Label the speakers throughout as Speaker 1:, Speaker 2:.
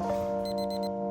Speaker 1: Thank you.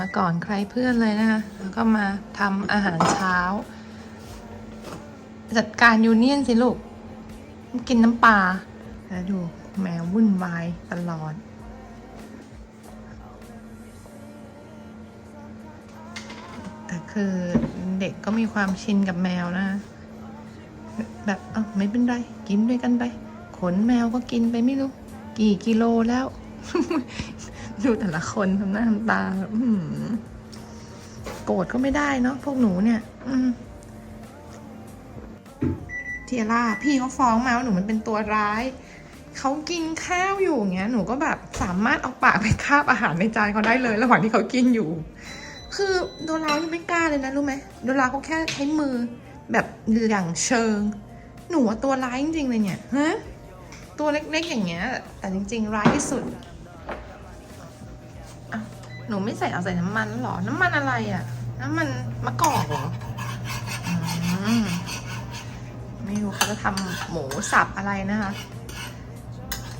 Speaker 1: มาก่อนใครเพื่อนเลยนะคะแล้วก็มาทำอาหารเช้า จัดการยูเนียนสิลูก กินน้ำปลาแล้วดูแมววุ่นวายตลอดแต่คือเด็กก็มีความชินกับแมวนะแบบเอ้าไม่เป็นไร กินด้วยกันไป ขนแมวก็กินไปไม่รู้ กี่กิโลแล้ว ดูแต่ละคนทำหน้าทำตาแบบโกรธก็ไม่ได้เนาะพวกหนูเนี่ยเทียร่าพี่เขาฟ้องมาว่าหนูมันเป็นตัวร้ายเขากินข้าวอยู่อย่างเงี้ย หนูก็แบบสามารถเอาปากไปคาบอาหารในจานเขาได้เลย ระหว่างที่เขากินอยู่ คือโดรายังไม่กล้าเลยนะรู้ไหมโดราเขาแค่ใช้มือแบบอย่างเชิง หนูว่าตัวร้ายจริงๆเลยเนี่ยฮะตัวเล็กๆอย่างเงี้ย แต่จริง ๆ ร้ายที่สุด หนูไม่ใส่เอาใส่น้ำมันหรอ น้ำมันอะไรอะ่ะ น้ำมันมะกอกเหรอไม่รู้เขาจะทำหมูสับอะไรนะคะ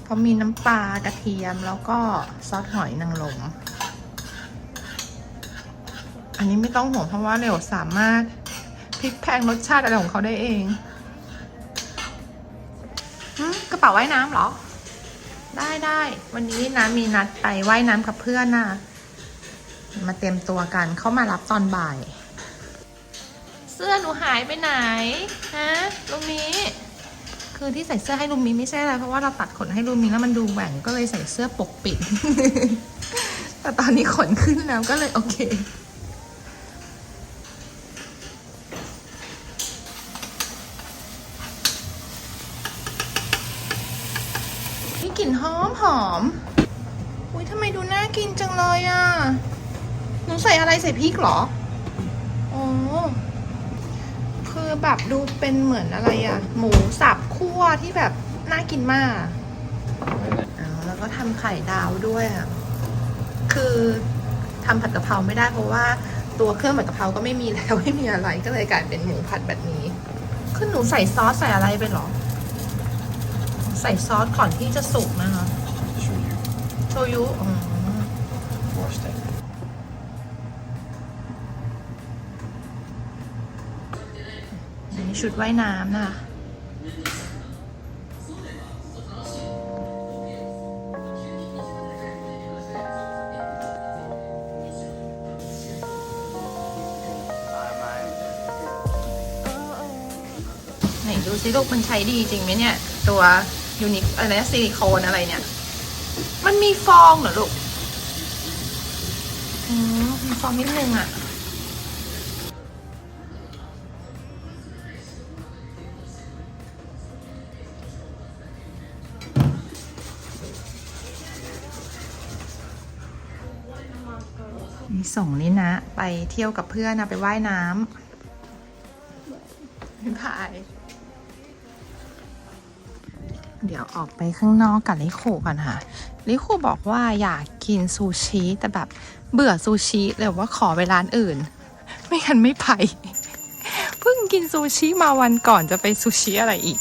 Speaker 1: เพรามีน้ำปลากระเทียมแล้วก็ซอสหอยนางรมอันนี้ไม่ต้องห่วงเพราะว่าเร็วสามารถพลิกแพงรสชาติอะไรของเขาได้เองกระเป๋าว่ายน้ำเหรอ ได้ได้ วันนี้นะมีนัดไปว่ายน้ำกับเพื่อนนะ มาเตรียมตัวกันเข้ามารับตอนบ่าย เสื้อหนูหายไปไหนฮะลูมิคือที่ใส่เสื้อให้ลูมิไม่ใช่อะไรเพราะว่าเราตัดขนให้ลูมิแล้วมันดูแหว่งก็เลยใส่เสื้อปกปิด แต่ตอนนี้ขนขึ้นแล้วก็เลยโอเคมีกลิ่นหอมหอมอุ้ยทำไมดูน่ากินจังเลยอะห นูใส่อะไรใส่พริกเหรออ๋อคือแบบดูเป็นเหมือนอะไรอะหมูสับคั่วที่แบบน่ากินมากเอาแล้วก็ทำไข่ดาวด้วยอะคือทำผัดกะเพราไม่ได้เพราะว่าตัวเครื่องผัดกะเพราก็ไม่มีแล้วไม่มีอะไรก็เลยกลายเป็นหมูผัดแบบนี้ คือหนูใส่ซอสใส่อะไรไปเหรอ ใส่ซอสก่อนที่จะสุกนะคะ
Speaker 2: Show you.
Speaker 1: โชยุอืม
Speaker 2: Wash that.
Speaker 1: อั ชุดว่ายน้ำนะคะไหนดูซิลูกมันใช้ดีจริงไหมเนี่ย ตัวยูนิคอะไรนะซิลิโคนอะไรเนี่ย มันมีฟองเหรอลูก อืมมีฟองนิดนึงอะมี ส่งนี่นะ ไปเที่ยวกับเพื่อนนะไปว่ายน้ำพาย เดี๋ยวออกไปข้างนอกกับลิคูก่อนค่ะ ลิคูบอกว่าอยากกินซูชิ แต่แบบเบื่อซูชิเลยว่าขอไปร้านอื่น ไม่งั้นไม่ไป เพิ่งกินซูชิมาวันก่อนจะไปซูชิอะไรอีก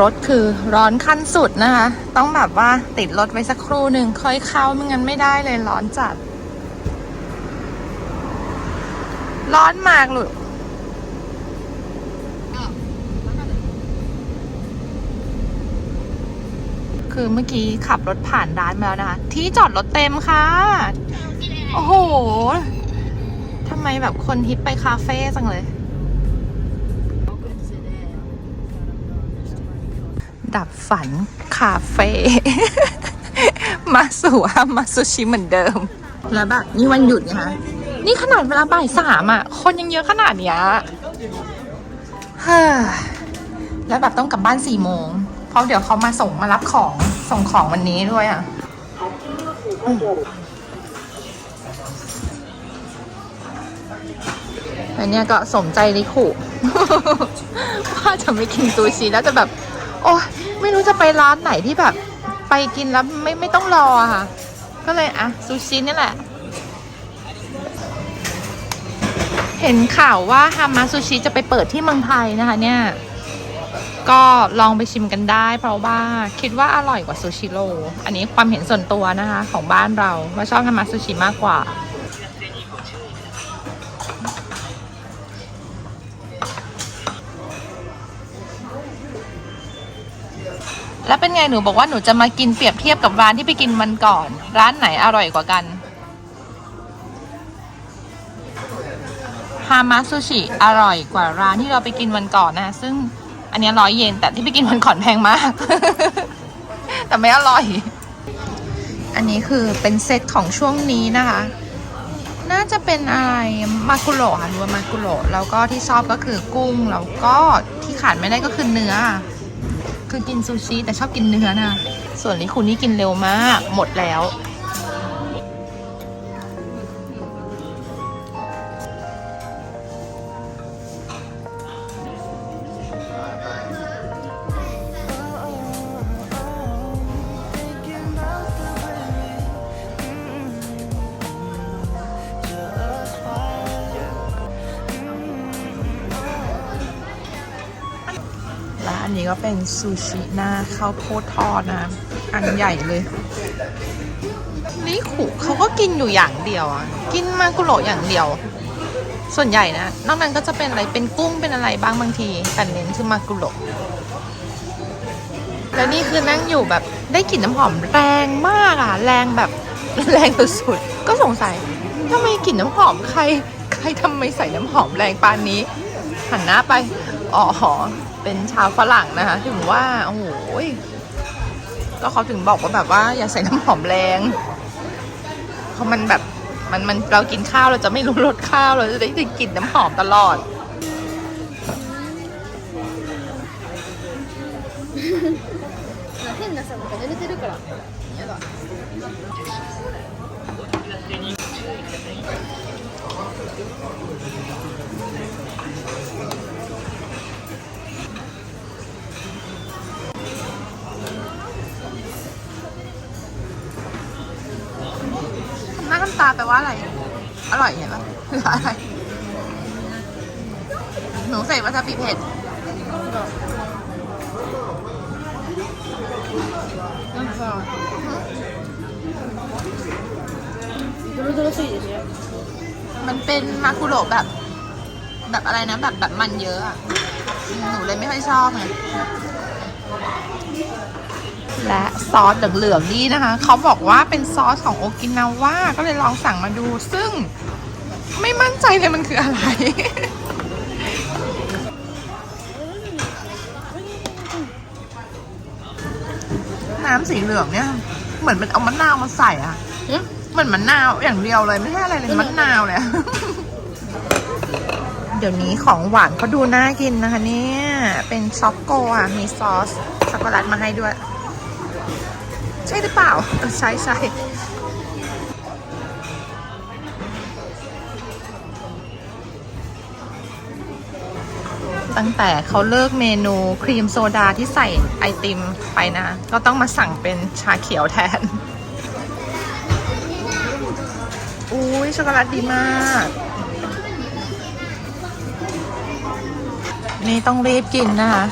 Speaker 1: รถคือร้อนขั้นสุดนะคะ ต้องแบบว่าติดรถไว้สักครู่หนึ่งค่อยเข้าไม่งั้นไม่ได้เลยร้อนจัด ร้อนมากลูกคือเมื่อกี้ขับรถผ่านร้านมาแล้วนะคะ ที่จอดรถเต็มค่ะ โอ้โหทำไมแบบคนฮิปไปคาเฟ่จังเลย ดับฝันคาเฟ่มาสู่ฮามาซูชิเหมือนเดิม แล้วแบบนี่วันหยุดนะคะนี่ขนาดเวลาบ่ายสามอะ คนยังเยอะขนาดเนี้ยเฮ้อแล้วแบบต้องกลับบ้านสี่โมง เพราะเดี๋ยวเขามาส่งมารับของส่งของวันนี้ด้วยอะอันเนี้ยก็สมใจลิคุว่าจะไม่กินซูชิแล้วจะแบบ โอ้ไม่รู้จะไปร้านไหนที่แบบ ไปกินแล้วไม่ไม่ต้องรอค่ะ ก็เลยอะซูชินี่แหละ เห็นข่าวว่าฮามาซูชิจะไปเปิดที่เมืองไทยนะคะเนี่ย ก็ลองไปชิมกันได้ เพราะว่าคิดว่าอร่อยกว่าซูชิโร่อันนี้ความเห็นส่วนตัวนะคะ ของบ้านเราว่าชอบฮามาซูชิมากกว่า แล้วเป็นไงหนูบอกว่าหนูจะมากินเปรียบเทียบกับร้านที่ไปกินมันก่อน ร้านไหนอร่อยกว่ากันฮามาซูชิอร่อยกว่าร้านที่เราไปกินวันก่อนนะ ซึ่งอันนี้ร้อยเยนแต่ที่ไปกินวันก่อนแพงมาก แต่ไม่อร่อย อันนี้คือเป็นเซตของช่วงนี้นะคะ น่าจะเป็นอะไรมากุโระค่ะรือว่ามากุโระแล้วก็ที่ชอบก็คือกุ้งแล้วก็ที่ขาดไม่ได้ก็คือเนื้อ คือกินซูชิแต่ชอบกินเนื้อนะ ส่วนลิคุณนี่กินเร็วมาก หมดแล้ว อันนี้ก็เป็นซูชิหน้าข้าวโพดทอดนะ อันใหญ่เลย นี่ขุเขาก็กินอยู่อย่างเดียวอะ กินมากุโรอย่างเดียว ส่วนใหญ่นะ นอกนั้นก็จะเป็นอะไร เป็นกุ้ง เป็นอะไรบ้างบางที แต่เน้นคือมากุโรแล้วนี่คือนั่งอยู่แบบได้กลิ่นน้ำหอมแรงมากอะ แรงแบบแรงสุดๆ ก็สงสัยทำไมกลิ่นน้ำหอมใคร ใครทำไมใส่น้ำหอมแรงปานนี้ หันหน้าไป อ๋อ เป็นชาวฝรั่งนะคะ ถึงว่า โอ้โหยก็เขาถึงบอกว่าแบบว่า อย่าใส่น้ำหอมแรง เพราะมันแบบ มันมันเรากินข้าวเราจะไม่รู้รสข้าว เราจะได้กลิ่นน้ำหอมตลอด
Speaker 3: 変なさなんか濡れてるからやだ
Speaker 1: น้าน้ำตาแปลว่าอะไร อร่อยเห็นปะหรืออะไร หนูใส่วาซาบิเผ็ด
Speaker 3: なんかさドロドロすぎでしょ
Speaker 1: มันเป็นมากุโระแบบ แบบอะไรนะ แบบแบบมันเยอะอะหนูเลยไม่ค่อยชอบไง และซอสเหลืองๆนี่นะคะ เขาบอกว่าเป็นซอสของโอกินาว่าก็เลยลองสั่งมาดู ซึ่งไม่มั่นใจเลยมันคืออะไร น้ำสีเหลืองเนี่ย เหมือนเป็นเอามะนาวมาใส่อะเหมือนมะนาวอย่างเดียวเลยไม่ใช่อะไรเลยมะนาวเลยเดี๋ยวนี้ของหวานเขาดูน่ากินนะคะเนี่ย เป็นช็อกโกอะ มีซอสช็อกโกแลตมาให้ด้วย ใช่หรือเปล่าเออใช่ใช่ตั้งแต่เขาเลิกเมนูครีมโซดาที่ใส่ไอติมไปนะ ก็ต้องมาสั่งเป็นชาเขียวแทน อุ้ยช็อกโกแลตดีมาก นี่ต้องรีบกินนะคะ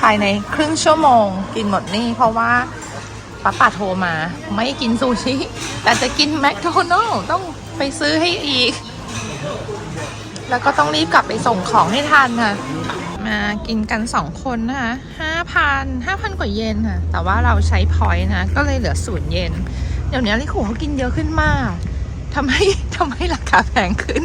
Speaker 1: ภายในครึ่งชั่วโมงกินหมดนี่เพราะว่า ป้าป่าโทรมาไม่กินซูชิ แต่จะกินแมคโดนัลต้องไปซื้อให้อีก แล้วก็ต้องรีบกลับไปส่งของให้ทันค่ะ มากินกันสองคนนะคะห้าพันห้าพันกว่าเยนค่ะ แต่ว่าเราใช้พอยต์นะ ก็เลยเหลือศูนย์เยน เดี๋ยวนี้ลิคูเขากินเยอะขึ้นมากทำให้ทำให้ราคาแพงขึ้น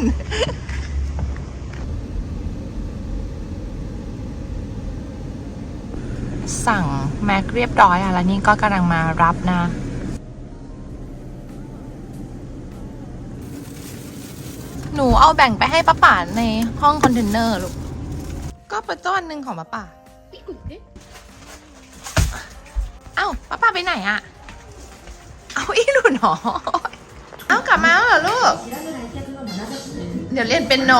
Speaker 1: สั่งแม็กเรียบร้อยอะแล้วนี่ก็กำลังมารับนะ หนูเอาแบ่งไปให้ป้าป่าในห้องคอนเทนเนอร์ลูก ก็เปิดต้นหนึ่งของป้าป่าเอ้าป้าป่าไปไหนอะเอาอีหนูหนอ เอากลับมาเหรอลูก เดี๋ยวเรียนเป็นโน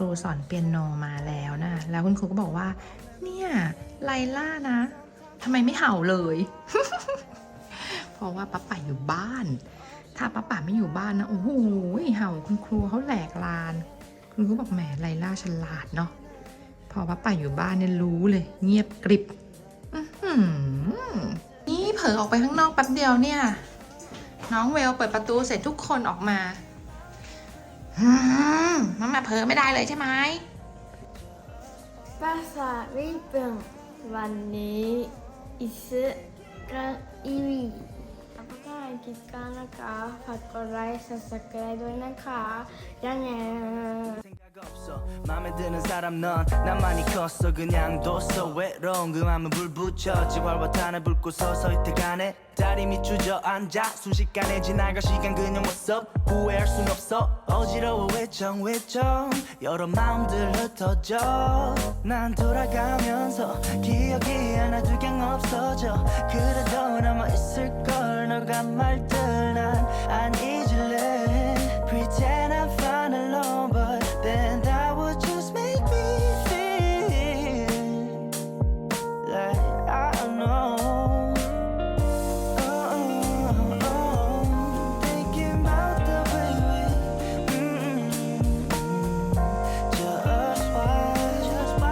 Speaker 1: รูสอนเปียโนมาแล้วนะ แล้วคุณครูก็บอกว่า เนี่ยไลล่านะทำไมไม่เห่าเลย เพราะว่าป้าป่าอยู่บ้าน ถ้าป้าป่าไม่อยู่บ้านนะโอ้โหเห่าคุณครูเขาแหลกลาน คุณครูบอกแหมไลล่าฉลาดเนาะพอป้าป่าอยู่บ้านเนี่ยรู้เลย เงียบกริบอื้อหือนี่เผลอออกไปข้างนอกแป๊บเดียวเนี่ย น้องเวลเปิดประตูเสร็จทุกคนออกมาอื มมามาเผลอไม่ได้เลยใช่ไหม
Speaker 4: ภาษาญี่ปุ่นวันนี้อิสราเอลแล้วก็ถ้าคิดกันนะคะฝากกดไลค์ subscribe ด้วยนะคะยังไง
Speaker 2: 생각 없어. 맘에 드는 사람 넌 나만이 컸어. 그냥 뒀어. 외로운 그 맘은 불 붙여 지활화탄을 붉고 서서 이태간에 다리 밑 주저앉아 순식간에 지나갈 시간 그냥 what's up 후회할 순 없어. 어지러워. 외정 외정. 여러 마음들 흩어져. 난 돌아가면서 기억이 하나 두경 없어져. 그래도 남아있을걸. 너가 말들 난